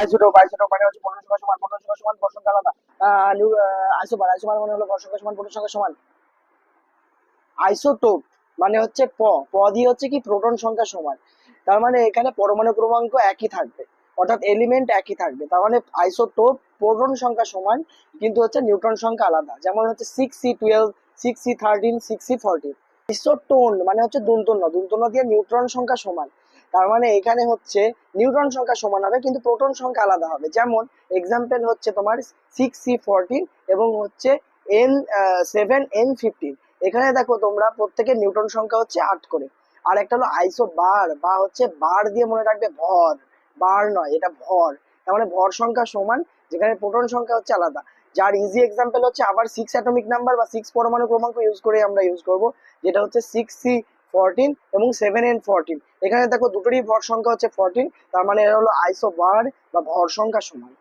Isotope মানে মানে মানে হচ্ছে প প দিয়ে হচ্ছে কি প্রোটন সংখ্যা সমান। তার মানে এখানে পরমাণু ক্রমাঙ্ক একই থাকবে, অর্থাৎ এলিমেন্ট একই থাকবে। তার মানে আইসোটোপ প্রোটন সংখ্যা সমান, কিন্তু হচ্ছে নিউট্রন সংখ্যা আলাদা। যেমন হচ্ছে six C twelve six C thirteen six C fourteen isotone মানে হচ্ছে দুন্তন্য দুন্তন্য দিয়ে নিউট্রন সংখ্যা সমান। তার মানে এখানে হচ্ছে নিউট্রন সংখ্যা সমান হবে, কিন্তু প্রোটন সংখ্যা আলাদা হবে। যেমন এক্সাম্পল হচ্ছে তোমার সিক্স সি ফোরটিন এবং হচ্ছে এন সেভেন এন ফিফটিন এখানে দেখো তোমরা প্রত্যেকের নিউটন সংখ্যা হচ্ছে আট করে। আর একটা হলো আইসো বার বা হচ্ছে বার দিয়ে মনে রাখবে ভর। বার নয়, এটা ভর। তার মানে ভর সংখ্যা সমান, যেখানে প্রোটন সংখ্যা হচ্ছে আলাদা। যার ইজি এক্সাম্পল হচ্ছে আবার সিক্স অ্যাটমিক নাম্বার বা সিক্স পরমাণু ক্রমাঙ্ক ইউজ করে আমরা ইউজ করব, যেটা হচ্ছে সিক্স সি ফোরটিন এবং সেভেন এন্ড ফোরটিন এখানে দেখো দুটোরই ভর সংখ্যা হচ্ছে ফোরটিন তার মানে এটা হলো আইসো বার বা ভর সংখ্যা সমান।